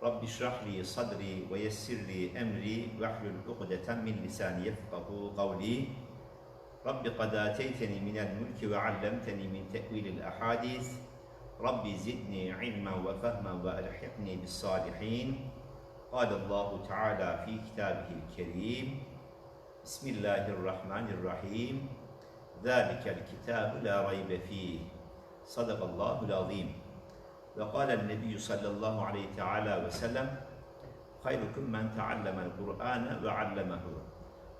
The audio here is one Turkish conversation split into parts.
رب اشرح لي صدري ويسر لي أمري واحلل عقدة من لساني يفقه قولي. رب قد آتيتني من الملك وعلمتني من تأويل الأحاديث. رب زدني علما وفهما وألحقني بالصالحين. قال الله تعالى في كتابه الكريم بسم الله الرحمن الرحيم. ذلك الكتاب لا ريب فيه. صدق الله العظيم. Ve kâlen nebiyyü sallallahu aleyhi teâlâ ve sellem Hayrukum men teallemel Kur'ane ve allemehu.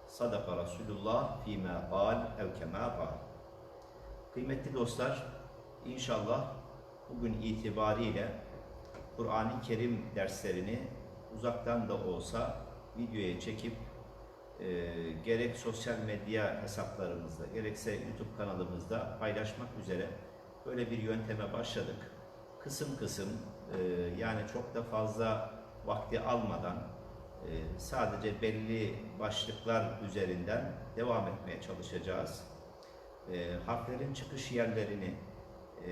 Sadaka Resulullah fîmâ kâl ev kemâ kâl. Kıymetli dostlar, inşallah bugün itibariyle Kur'an-ı Kerim derslerini uzaktan da olsa videoya çekip e, gerek sosyal medya hesaplarımızda gerekse YouTube kanalımızda paylaşmak üzere böyle bir yönteme başladık. Kısım kısım e, yani çok da fazla vakti almadan e, sadece belli başlıklar üzerinden devam etmeye çalışacağız. E, harflerin çıkış yerlerini e,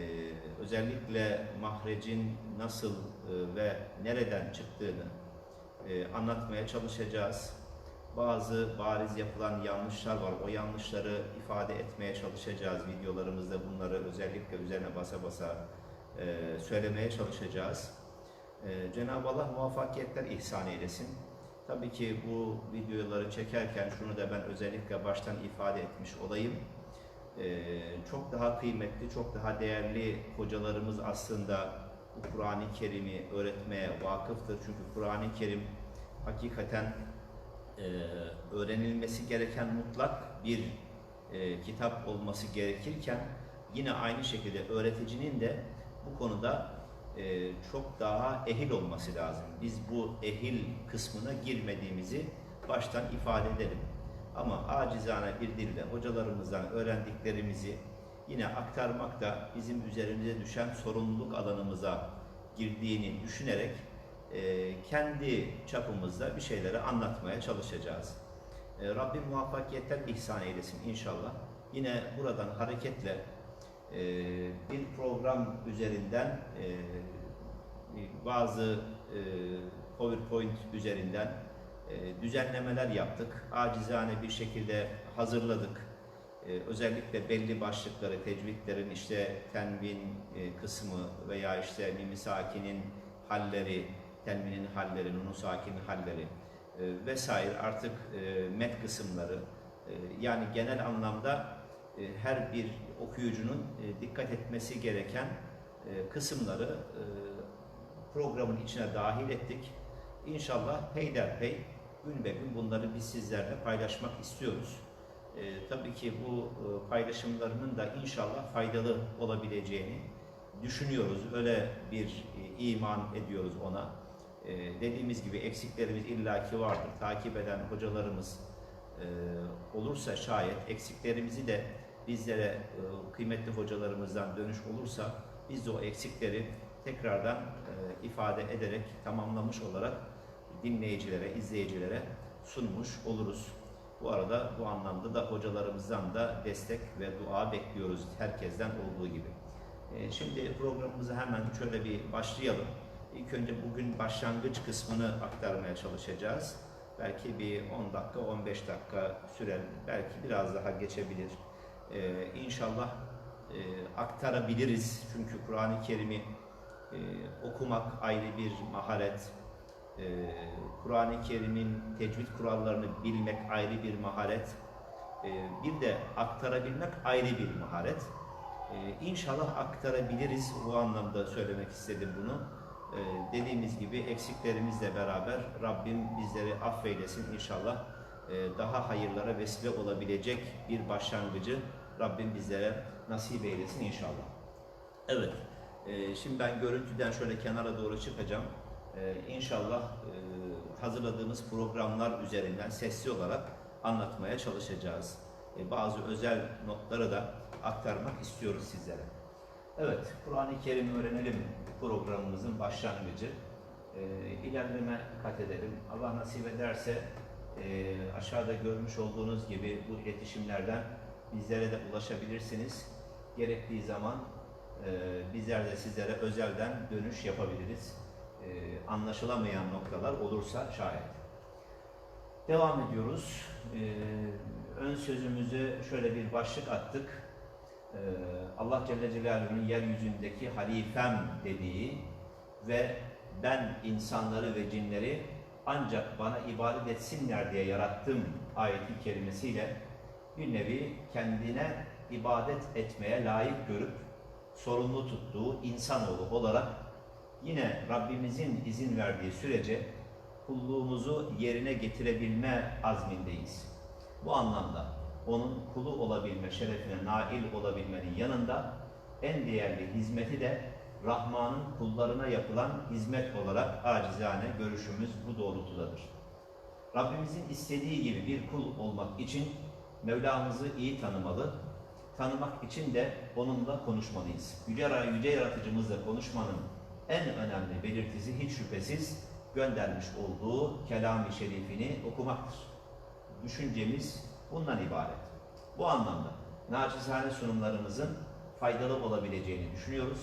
özellikle mahrecin nasıl e, ve nereden çıktığını e, anlatmaya çalışacağız. Bazı bariz yapılan yanlışlar var. O yanlışları ifade etmeye çalışacağız. Videolarımızda bunları özellikle üzerine basa basa e, söylemeye çalışacağız. E, Cenab-ı Allah muvaffakiyetler ihsan eylesin. Tabii ki bu videoları çekerken şunu da ben özellikle baştan ifade etmiş olayım. E, çok daha kıymetli, çok daha değerli hocalarımız aslında bu Kur'an-ı Kerim'i öğretmeye vakıftır. Çünkü Kur'an-ı Kerim hakikaten öğrenilmesi gereken mutlak bir kitap olması gerekirken yine aynı şekilde öğreticinin de bu konuda e, çok daha ehil olması lazım. Biz bu ehil kısmına girmediğimizi baştan ifade edelim. Ama acizane bir dille hocalarımızdan öğrendiklerimizi yine aktarmak da bizim üzerimize düşen sorumluluk alanımıza girdiğini düşünerek e, kendi çapımızda bir şeyleri anlatmaya çalışacağız. E, Rabbim muvaffakiyetler ihsan eylesin inşallah. Yine buradan hareketle e, bir program üzerinden e, bazı e, PowerPoint üzerinden e, düzenlemeler yaptık. Acizane bir şekilde hazırladık. Özellikle belli başlıkları, tecvidlerin işte tenvin kısmı veya işte mimi sakinin halleri, tenvinin halleri, nunu sakinin halleri vesaire artık met kısımları yani genel anlamda her bir okuyucunun e, dikkat etmesi gereken e, kısımları e, programın içine dahil ettik. İnşallah peyderpey gün be gün bunları biz sizlerle paylaşmak istiyoruz. E, tabii ki bu e, paylaşımlarının da inşallah faydalı olabileceğini düşünüyoruz. Öyle bir e, iman ediyoruz ona. E, dediğimiz gibi eksiklerimiz illaki vardır. Takip eden hocalarımız e, olursa şayet eksiklerimizi de bizlere e, kıymetli hocalarımızdan dönüş olursa biz de o eksikleri tekrardan e, ifade ederek tamamlamış olarak dinleyicilere, izleyicilere sunmuş oluruz. Bu arada bu anlamda da hocalarımızdan da destek ve dua bekliyoruz herkesten olduğu gibi. E, Şimdi programımıza hemen şöyle bir başlayalım. İlk önce bugün başlangıç kısmını aktarmaya çalışacağız. Belki bir 10 dakika, 15 dakika sürer, belki biraz daha geçebilir. Ee, inşallah e, aktarabiliriz. Çünkü Kur'an-ı Kerim'i e, okumak ayrı bir maharet. E, Kur'an-ı Kerim'in tecvid kurallarını bilmek ayrı bir maharet. E, bir de aktarabilmek ayrı bir maharet. E, inşallah aktarabiliriz. Bu anlamda söylemek istedim bunu. E, dediğimiz gibi eksiklerimizle beraber Rabbim bizleri affeylesin inşallah. E, daha hayırlara vesile olabilecek bir başlangıcı Rabbim bizlere nasip eylesin inşallah. Evet, e, şimdi ben görüntüden şöyle kenara doğru çıkacağım. E, inşallah hazırladığımız programlar üzerinden sesli olarak anlatmaya çalışacağız. Bazı özel notları da aktarmak istiyoruz sizlere. Evet, Kur'an-ı Kerim öğrenelim programımızın başlangıcı. İlerleme kat edelim. Allah nasip ederse e, aşağıda görmüş olduğunuz gibi bu iletişimlerden bizlere de ulaşabilirsiniz. Gerektiği zaman e, bizler de sizlere özelden dönüş yapabiliriz. E, anlaşılamayan noktalar olursa şayet. Devam ediyoruz. E, ön sözümüzü şöyle bir başlık attık. E, Allah Celle Celaluhu'nun yeryüzündeki halifem dediği ve ben insanları ve cinleri ancak bana ibadet etsinler diye yarattım ayeti kerimesiyle bir nevi kendine ibadet etmeye layık görüp sorumlu tuttuğu insanoğlu olarak yine Rabbimizin izin verdiği sürece kulluğumuzu yerine getirebilme azmindeyiz. Bu anlamda onun kulu olabilme şerefine nail olabilmenin yanında en değerli hizmeti de Rahman'ın kullarına yapılan hizmet olarak acizane görüşümüz bu doğrultudadır. Rabbimizin istediği gibi bir kul olmak için Mevlamızı iyi tanımalı, tanımak için de onunla konuşmalıyız. Yüce, yüce yaratıcımızla konuşmanın en önemli belirtisi hiç şüphesiz göndermiş olduğu kelam-ı şerifini okumaktır. Düşüncemiz bundan ibaret. Bu anlamda naçizane sunumlarımızın faydalı olabileceğini düşünüyoruz.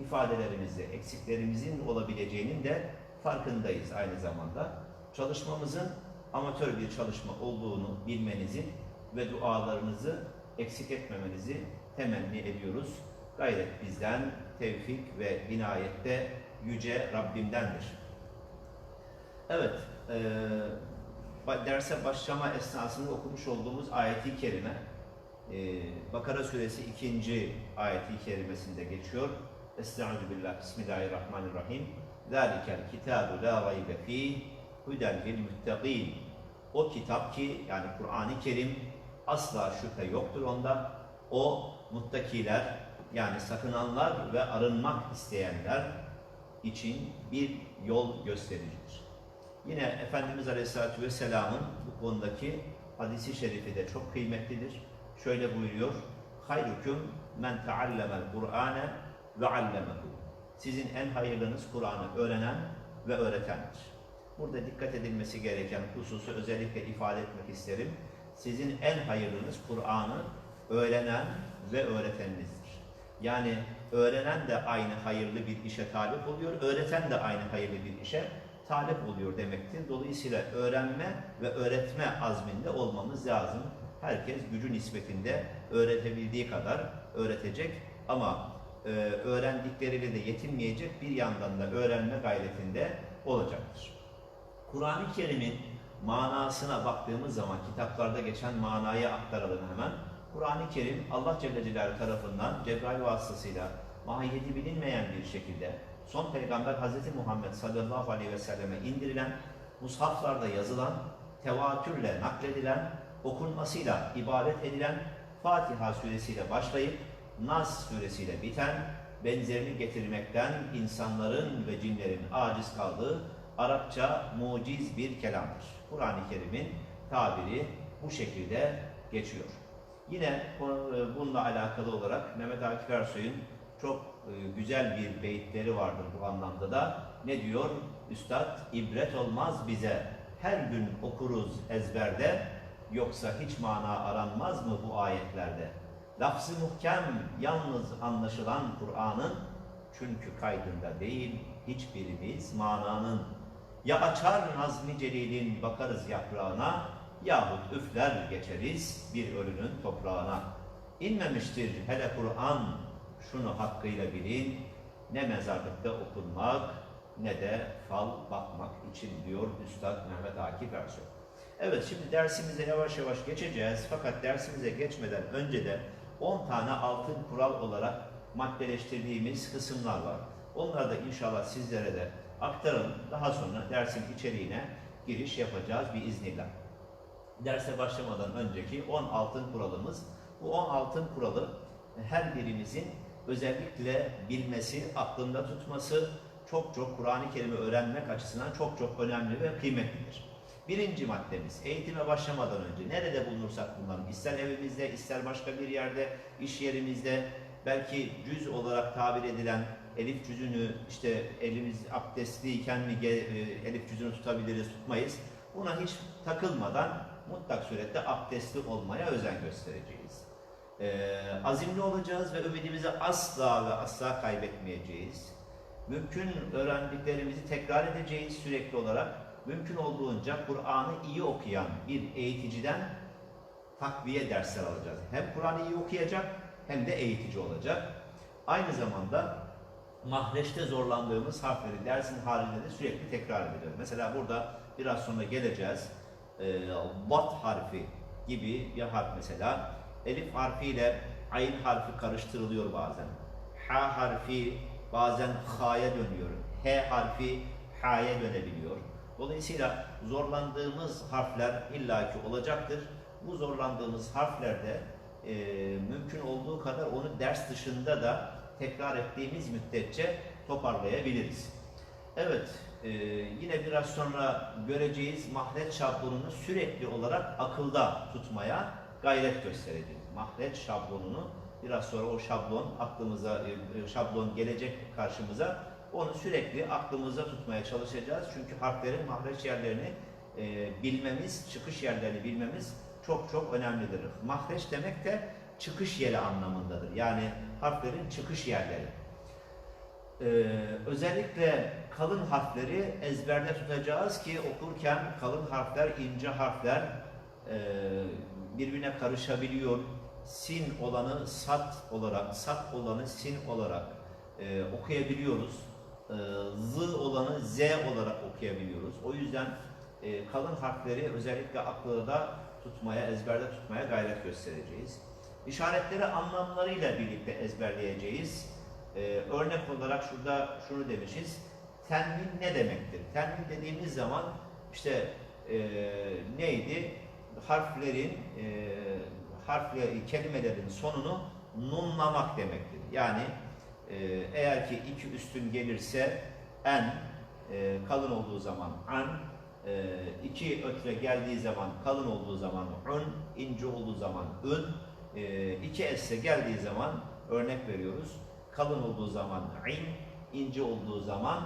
İfadelerimizde eksiklerimizin olabileceğinin de farkındayız aynı zamanda. Çalışmamızın amatör bir çalışma olduğunu bilmenizi ve dualarınızı eksik etmemenizi temenni ediyoruz. Gayret bizden, tevfik ve inayette yüce Rabbimdendir. Evet, e, derse başlama esnasında okumuş olduğumuz ayeti kerime, e, Bakara suresi 2. ayeti kerimesinde geçiyor. Estaizu billah, bismillahirrahmanirrahim. Zalikel kitabu la raybe fih, huden lil muttaqin. O kitap ki, yani Kur'an-ı Kerim, asla şüphe yoktur onda. O muttakiler, yani sakınanlar ve arınmak isteyenler için bir yol göstericidir. Yine Efendimiz Aleyhisselatü Vesselam'ın bu konudaki hadisi şerifi de çok kıymetlidir. Şöyle buyuruyor, hayrukum men teallemel Kur'ane ve allemehu. Sizin en hayırlınız Kur'an'ı öğrenen ve öğretendir. Burada dikkat edilmesi gereken hususu özellikle ifade etmek isterim. Sizin en hayırlınız Kur'an'ı öğrenen ve öğreteninizdir. Yani öğrenen de aynı hayırlı bir işe talip oluyor, öğreten de aynı hayırlı bir işe talip oluyor demektir. Dolayısıyla öğrenme ve öğretme azminde olmamız lazım. Herkes gücü nispetinde öğretebildiği kadar öğretecek ama e, öğrendikleriyle de yetinmeyecek bir yandan da öğrenme gayretinde olacaktır. Kur'an-ı Kerim'in manasına baktığımız zaman kitaplarda geçen manayı aktaralım hemen. Kur'an-ı Kerim Allah Celle Celaluhu tarafından Cebrail vasıtasıyla mahiyeti bilinmeyen bir şekilde son peygamber Hz. Muhammed sallallahu aleyhi ve selleme indirilen, mushaflarda yazılan, tevatürle nakledilen, okunmasıyla ibadet edilen Fatiha suresiyle başlayıp Nas suresiyle biten, benzerini getirmekten insanların ve cinlerin aciz kaldığı Arapça muciz bir kelamdır. Kur'an-ı Kerim'in tabiri bu şekilde geçiyor. Yine bununla alakalı olarak Mehmet Akif Ersoy'un çok e, güzel bir beyitleri vardır bu anlamda da. Ne diyor? Üstad, ibret olmaz bize, her gün okuruz ezberde, yoksa hiç mana aranmaz mı bu ayetlerde? Lafz-ı muhkem, yalnız anlaşılan Kur'an'ın, çünkü kaydında değil, hiçbirimiz mananın. Ya açar Nazmi Celil'in bakarız yaprağına, yahut üfler geçeriz bir ölünün toprağına. İnmemiştir hele Kur'an, şunu hakkıyla bilin, ne mezarlıkta okunmak ne de fal bakmak için diyor Üstad Mehmet Akif Ersoy. Evet şimdi dersimize yavaş yavaş geçeceğiz fakat dersimize geçmeden önce de 10 tane altın kural olarak maddeleştirdiğimiz kısımlar var. Onları da inşallah sizlere de aktaralım. Daha sonra dersin içeriğine giriş yapacağız bir iznillah. Derse başlamadan önceki 10 altın kuralımız. Bu 10 altın kuralı her birimizin özellikle bilmesi, aklında tutması çok çok Kur'an-ı Kerim'i öğrenmek açısından çok çok önemli ve kıymetlidir. Birinci maddemiz, eğitime başlamadan önce nerede bulunursak bulunalım, ister evimizde, ister başka bir yerde, iş yerimizde, belki cüz olarak tabir edilen elif cüzünü işte elimiz abdestliyken mi e, elif cüzünü tutabiliriz, tutmayız. Buna hiç takılmadan mutlak surette abdestli olmaya özen göstereceğiz. Ee, azimli olacağız ve ümidimizi asla ve asla kaybetmeyeceğiz. Mümkün öğrendiklerimizi tekrar edeceğiz sürekli olarak. Mümkün olduğunca Kur'an'ı iyi okuyan bir eğiticiden takviye dersler alacağız. Hem Kur'an'ı iyi okuyacak hem de eğitici olacak. Aynı zamanda mahreçte zorlandığımız harfleri dersin halinde de sürekli tekrar edeceğiz. Mesela burada biraz sonra geleceğiz. Bat harfi gibi bir harf mesela. Elif harfiyle ayn harfi karıştırılıyor bazen. Ha harfi bazen ha'ya dönüyor. H harfi ha'ya dönebiliyor. Dolayısıyla zorlandığımız harfler illaki olacaktır. Bu zorlandığımız harflerde e, mümkün olduğu kadar onu ders dışında da tekrar ettiğimiz müddetçe toparlayabiliriz. Evet, e, yine biraz sonra göreceğiz mahreç şablonunu sürekli olarak akılda tutmaya gayret göstereceğiz. Mahreç şablonunu biraz sonra o şablon aklımıza, e, şablon gelecek karşımıza onu sürekli aklımızda tutmaya çalışacağız. Çünkü harflerin mahreç yerlerini e, bilmemiz, çıkış yerlerini bilmemiz çok çok önemlidir. Mahreç demek de çıkış yeri anlamındadır. Yani harflerin çıkış yerleri. Ee, özellikle kalın harfleri ezberde tutacağız ki okurken kalın harfler, ince harfler e, birbirine karışabiliyor. Sin olanı sat olarak, sat olanı sin olarak e, okuyabiliyoruz. E, z olanı z olarak okuyabiliyoruz. O yüzden e, kalın harfleri özellikle akılda tutmaya, ezberde tutmaya gayret göstereceğiz. İşaretleri anlamlarıyla birlikte ezberleyeceğiz. Ee, örnek olarak şurada şunu demişiz. Tenvin ne demektir? Tenvin dediğimiz zaman işte e, neydi? Harflerin, e, harfle, kelimelerin sonunu nunlamak demektir. Yani e, eğer ki iki üstün gelirse en, e, kalın olduğu zaman an, e, iki ötre geldiği zaman kalın olduğu zaman un, ince olduğu zaman ün, e, iki esse geldiği zaman örnek veriyoruz. Kalın olduğu zaman in, ince olduğu zaman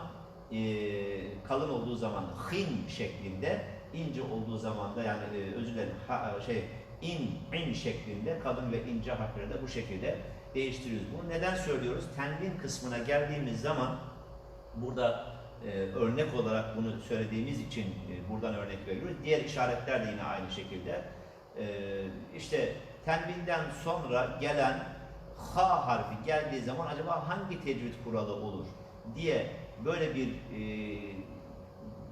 e, kalın olduğu zaman hin şeklinde, ince olduğu zaman da yani e, özür dilerim ha, şey in, in şeklinde kalın ve ince harfleri de bu şekilde değiştiriyoruz. Bunu neden söylüyoruz? Tenvin kısmına geldiğimiz zaman burada e, örnek olarak bunu söylediğimiz için e, buradan örnek veriyoruz. Diğer işaretler de yine aynı şekilde. E, işte tenvinden sonra gelen ha harfi geldiği zaman acaba hangi tecvid kuralı olur diye böyle bir e,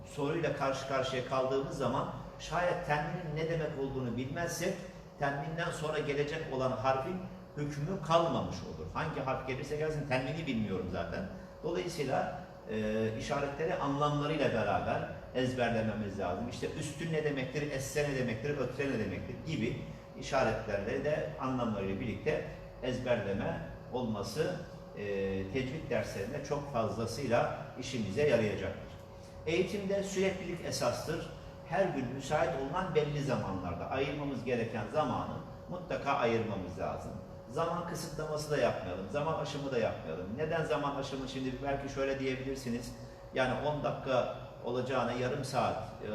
soruyla karşı karşıya kaldığımız zaman şayet tenvinin ne demek olduğunu bilmezsek tenvinden sonra gelecek olan harfin hükmü kalmamış olur. Hangi harf gelirse gelsin tenvini bilmiyorum zaten. Dolayısıyla e, işaretleri anlamlarıyla beraber ezberlememiz lazım. İşte üstün ne demektir, esse ne demektir, ötre ne demektir gibi işaretlerle de anlamlarıyla birlikte ezberleme olması e, tecvid derslerinde çok fazlasıyla işimize yarayacaktır. Eğitimde süreklilik esastır. Her gün müsait olunan belli zamanlarda ayırmamız gereken zamanı mutlaka ayırmamız lazım. Zaman kısıtlaması da yapmayalım, zaman aşımı da yapmayalım. Neden zaman aşımı? Şimdi belki şöyle diyebilirsiniz. Yani 10 dakika olacağına yarım saat e,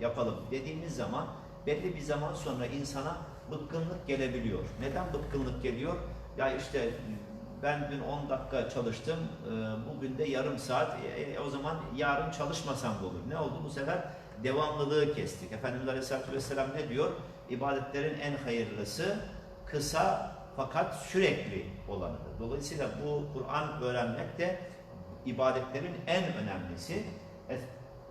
yapalım dediğimiz zaman belli bir zaman sonra insana bıkkınlık gelebiliyor. Neden bıkkınlık geliyor? Ya işte ben dün 10 dakika çalıştım, e, bugün de yarım saat, e, o zaman yarın çalışmasam da olur. Ne oldu? Bu sefer devamlılığı kestik. Efendimiz Aleyhisselatü Vesselam ne diyor? İbadetlerin en hayırlısı kısa fakat sürekli olanıdır. Dolayısıyla bu Kur'an öğrenmek de ibadetlerin en önemlisi,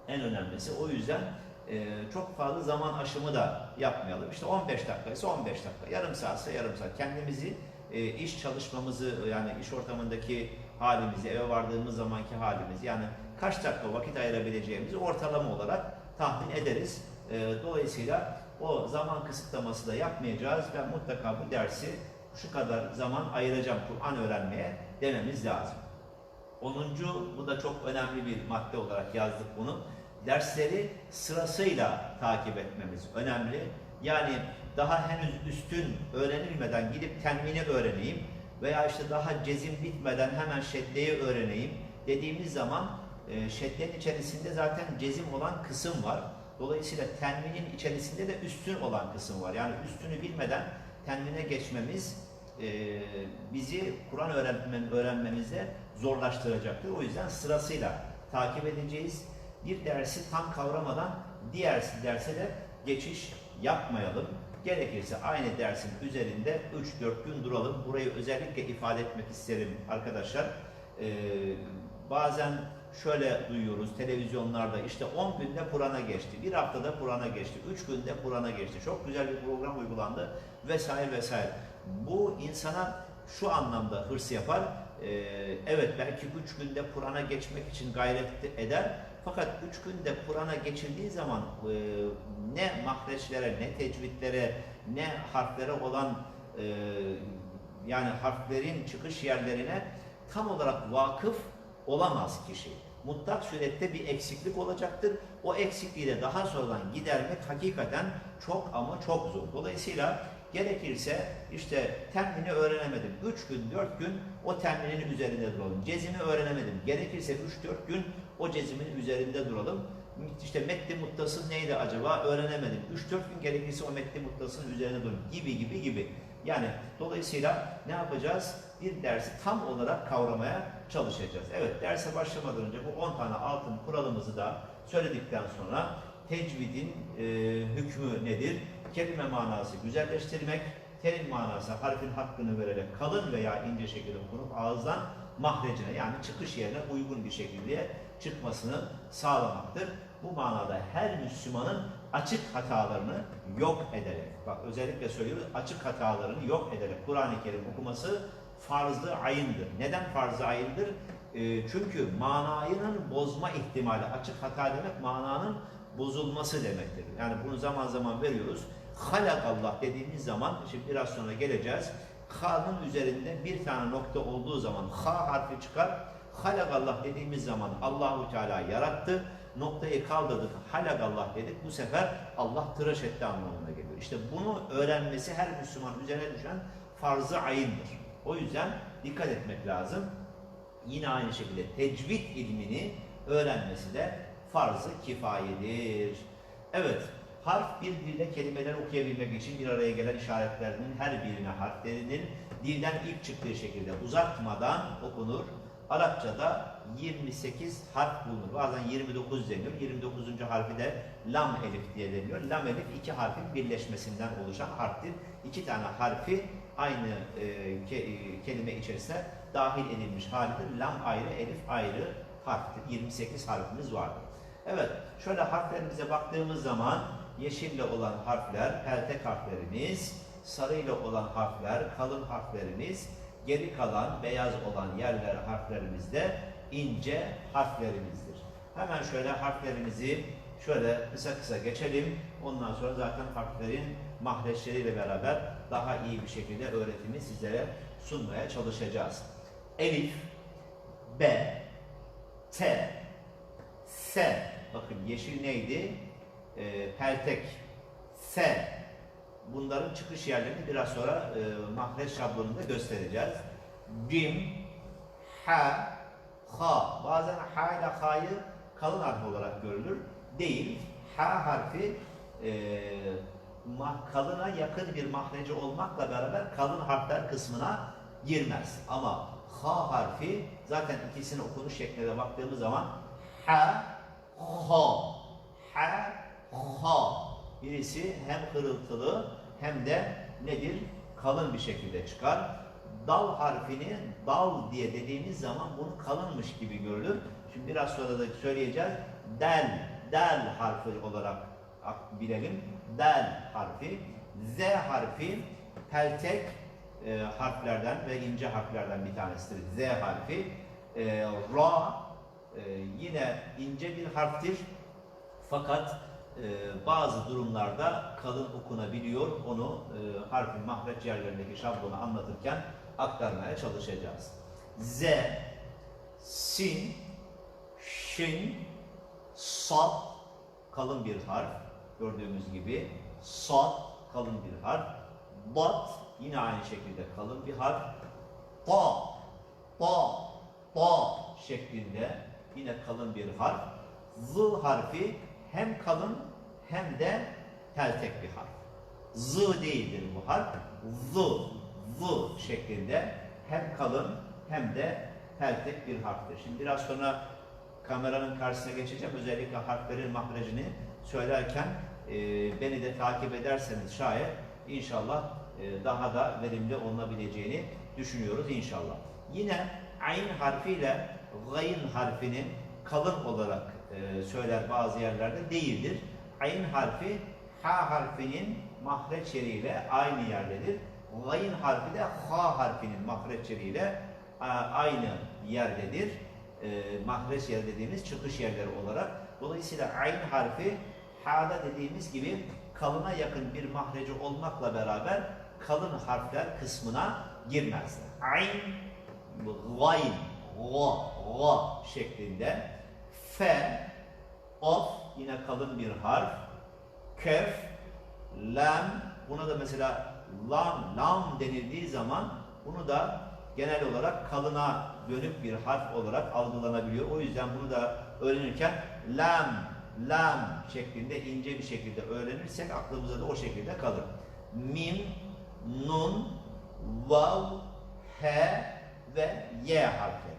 en önemlisi. O yüzden e, çok fazla zaman aşımı da yapmayalım. İşte 15 dakika ise 15 dakika, yarım saatse yarım saat. Kendimizi e, iş çalışmamızı yani iş ortamındaki halimizi, eve vardığımız zamanki halimiz yani kaç dakika vakit ayırabileceğimizi ortalama olarak tahmin ederiz. E, dolayısıyla o zaman kısıtlaması da yapmayacağız ve mutlaka bu dersi şu kadar zaman ayıracağım Kur'an öğrenmeye dememiz lazım. Onuncu, bu da çok önemli bir madde olarak yazdık bunu. Dersleri sırasıyla takip etmemiz önemli. Yani daha henüz üstün öğrenilmeden gidip tenvini öğreneyim veya işte daha cezim bitmeden hemen şeddeyi öğreneyim dediğimiz zaman e, şeddenin içerisinde zaten cezim olan kısım var. Dolayısıyla tenvinin içerisinde de üstün olan kısım var. Yani üstünü bilmeden tenvine geçmemiz e, bizi Kur'an öğrenmem, öğrenmemizde zorlaştıracaktır. O yüzden sırasıyla takip edeceğiz. Bir dersi tam kavramadan diğer derse de geçiş yapmayalım. Gerekirse aynı dersin üzerinde 3-4 gün duralım. Burayı özellikle ifade etmek isterim arkadaşlar. Ee, bazen şöyle duyuyoruz televizyonlarda işte 10 günde Kur'an'a geçti, bir haftada Kur'an'a geçti, 3 günde Kur'an'a geçti. Çok güzel bir program uygulandı vesaire vesaire. Bu insana şu anlamda hırs yapar. Ee, evet belki 3 günde Kur'an'a geçmek için gayret eder. Fakat 3 günde Kur'an'a geçildiği zaman e, ne mahreçlere, ne tecvidlere, ne harflere olan e, yani harflerin çıkış yerlerine tam olarak vakıf olamaz kişi. Mutlak surette bir eksiklik olacaktır. O eksikliği de daha sonradan gidermek hakikaten çok ama çok zor. Dolayısıyla gerekirse işte temini öğrenemedim. 3 gün, 4 gün o teminin üzerinde duralım. Cezimi öğrenemedim. Gerekirse 3-4 gün o cezimin üzerinde duralım. İşte metni muttasıl neydi acaba öğrenemedim. 3-4 gün gerekirse o metni muttasının üzerine durun gibi gibi gibi. Yani dolayısıyla ne yapacağız? Bir dersi tam olarak kavramaya çalışacağız. Evet derse başlamadan önce bu 10 tane altın kuralımızı da söyledikten sonra tecvidin e, hükmü nedir? Kelime manası güzelleştirmek, terim manası harfin hakkını vererek kalın veya ince şekilde okunup ağızdan mahrecine yani çıkış yerine uygun bir şekilde çıkmasını sağlamaktır. Bu manada her Müslümanın açık hatalarını yok ederek, bak özellikle söylüyoruz açık hatalarını yok ederek Kur'an-ı Kerim okuması farz-ı ayındır. Neden farz-ı ayındır? E, çünkü manayının bozma ihtimali, açık hata demek mananın bozulması demektir. Yani bunu zaman zaman veriyoruz. Halak Allah dediğimiz zaman, şimdi biraz sonra geleceğiz. Ha'nın üzerinde bir tane nokta olduğu zaman ha harfi çıkar. Halak Allah dediğimiz zaman Allahu Teala yarattı. Noktayı kaldırdık. Halak Allah dedik. Bu sefer Allah tıraş etti anlamına geliyor. İşte bunu öğrenmesi her Müslüman üzerine düşen farz-ı ayındır. O yüzden dikkat etmek lazım. Yine aynı şekilde tecvid ilmini öğrenmesi de farz-ı kifayedir. Evet, harf birbiriyle kelimeler okuyabilmek için bir araya gelen işaretlerinin her birine harflerinin dilden ilk çıktığı şekilde uzatmadan okunur. Arapçada 28 harf bulunur. Bazen 29 deniyor. 29. harfi de lam elif diye deniyor. Lam elif iki harfin birleşmesinden oluşan harftir. İki tane harfi aynı e, ke, e, kelime içerisine dahil edilmiş halidir. Lam ayrı, elif ayrı harftir. 28 harfimiz vardır. Evet, şöyle harflerimize baktığımız zaman yeşille olan harfler peltek harflerimiz, sarıyla olan harfler kalın harflerimiz, geri kalan beyaz olan yerler harflerimiz de ince harflerimizdir. Hemen şöyle harflerimizi şöyle kısa kısa geçelim. Ondan sonra zaten harflerin mahreçleriyle beraber daha iyi bir şekilde öğretimi sizlere sunmaya çalışacağız. Elif, B, T, S. Bakın yeşil neydi? Ee, peltek. S. Bunların çıkış yerlerini biraz sonra e, mahreç şablonunda göstereceğiz. Cim, H, H. Bazen H ile H'yı kalın harf olarak görülür. Değil. H harfi e, kalına yakın bir mahreci olmakla beraber kalın harfler kısmına girmez. Ama H harfi zaten ikisinin okunuş şekline baktığımız zaman H, H, H, H. Birisi hem hırıltılı hem de nedir? Kalın bir şekilde çıkar. Dal harfini dal diye dediğimiz zaman bunu kalınmış gibi görülür. Şimdi biraz sonra da söyleyeceğiz. Del, del harfi olarak bilelim. Del harfi. Z harfi peltek e, harflerden ve ince harflerden bir tanesidir. Z harfi. E, ra e, yine ince bir harftir. Fakat e, bazı durumlarda kalın okunabiliyor. Onu e, harfin mahreç yerlerindeki şablonu anlatırken aktarmaya çalışacağız. Z, sin, şin, sad kalın bir harf gördüğümüz gibi sad kalın bir harf bat yine aynı şekilde kalın bir harf ta ta ta şeklinde yine kalın bir harf z harfi hem kalın hem de teltek bir harf z değildir bu harf z z şeklinde hem kalın hem de teltek bir harftir. Şimdi biraz sonra kameranın karşısına geçeceğim. Özellikle harflerin mahrecini söylerken e, beni de takip ederseniz şayet inşallah e, daha da verimli olunabileceğini düşünüyoruz inşallah. Yine ayn harfiyle gayn harfinin kalın olarak e, söyler bazı yerlerde değildir. Ayn harfi ha harfinin mahreç yeriyle aynı yerdedir. Gayn harfi de ha harfinin mahreç yeriyle aynı yerdedir. E, mahreç yer dediğimiz çıkış yerleri olarak. Dolayısıyla ayn harfi ha'da dediğimiz gibi kalına yakın bir mahreci olmakla beraber kalın harfler kısmına girmezler. Ayn, gayn, ga, ga şeklinde. Fe, of yine kalın bir harf. Kef, lam, buna da mesela lam, lam denildiği zaman bunu da genel olarak kalına dönük bir harf olarak algılanabiliyor. O yüzden bunu da öğrenirken lam, lam şeklinde ince bir şekilde öğrenirsek aklımıza da o şekilde kalır. Mim, nun, vav, he ve y harfleri.